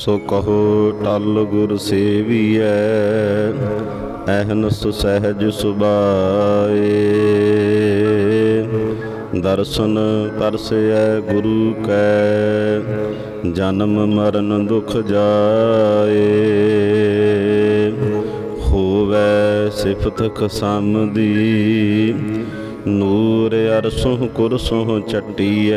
ਸੋ ਕਹੋ ਟਲ ਗੁਰ ਸੇਵੀਐ ਅਹਨਸ ਸਹਿਜ ਸੁਭਾਏ। ਦਰਸ਼ਨ ਤਰਸੈ ਗੁਰੂ ਕੈ, ਜਨਮ ਮਰਨ ਦੁਖ ਜਾਏ। ਹੋਵੇ ਸਿਫਤ ਕਸਮ ਦੀ ਨੂਰ ਅਰਸੋਂ ਕੁਰਸੋਂ ਚਟੀਐ।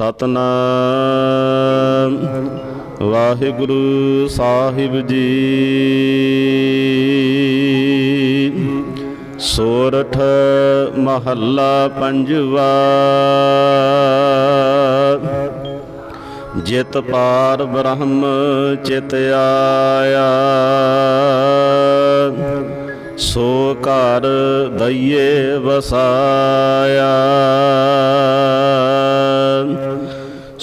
ਸਤਨਾਮ। ਵਾਹਿਗੁਰੂ ਸਾਹਿਬ ਜੀ। ਸੋਰਠ ਮਹੱਲਾ ਪੰਜਵਾ। ਜਿਤ ਪਾਰ ਬ੍ਰਹਮ ਚਿਤ ਆਇਆ। ਸੋ ਘਰ ਦਈਏ ਵਸਾਇਆ।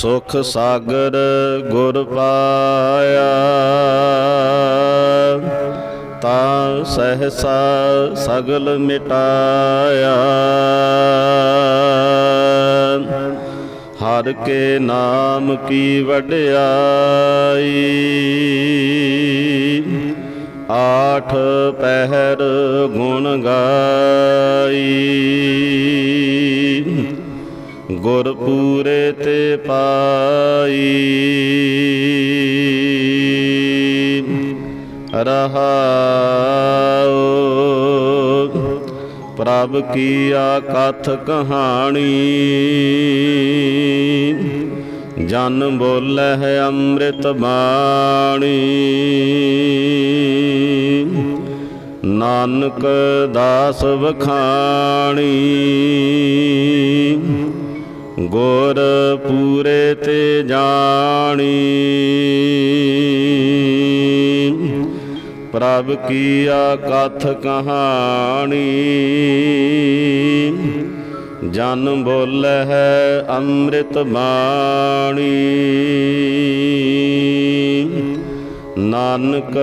ਸੁਖ ਸਾਗਰ ਗੁਰ ਪਾਇਆ। ਤਾ ਸਹਸਾ ਸਗਲ ਮਿਟਾਇਆ। ਹਰ ਕੇ ਨਾਮ ਕੀ ਵਡਿਆਈ। ਆਠ ਪਹਿਰ ਗੁਣ ਗਾਈ। ਗੁਰ ਪੂਰੇ ਤੇ ਪਾਈ। ਰਹਾਉ। ਪ੍ਰਭ ਕੀਆ ਕਥ ਕਹਾਣੀ। ਜਨ ਬੋਲੇ ਹੈ ਅੰਮ੍ਰਿਤ ਬਾਣੀ। ਨਾਨਕ ਦਾਸ ਵਖਾਣੀ। ਗੁਰ ਪੂਰੇ ਤੇ ਜਾਣੀ। ਪ੍ਰਭ ਕੀਆ ਕਥ ਕਹਾਣੀ। ਜਨ ਬੋਲ ਹੈ ਅੰਮ੍ਰਿਤ ਬਾਣੀ। ਨਾਨਕ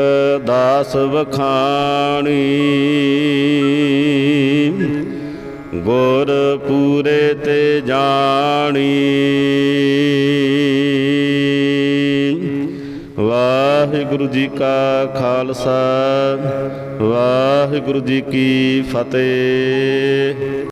ਦਾਸ ਵਖਾਣੀ। ਗੁਰ ਪੂਰੇ ਤੇ ਜਾਣੀ। ਵਾਹਿਗੁਰੂ ਜੀ ਕਾ ਖਾਲਸਾ ਵਾਹਿਗੁਰੂ ਜੀ ਕੀ ਫਤਿਹ।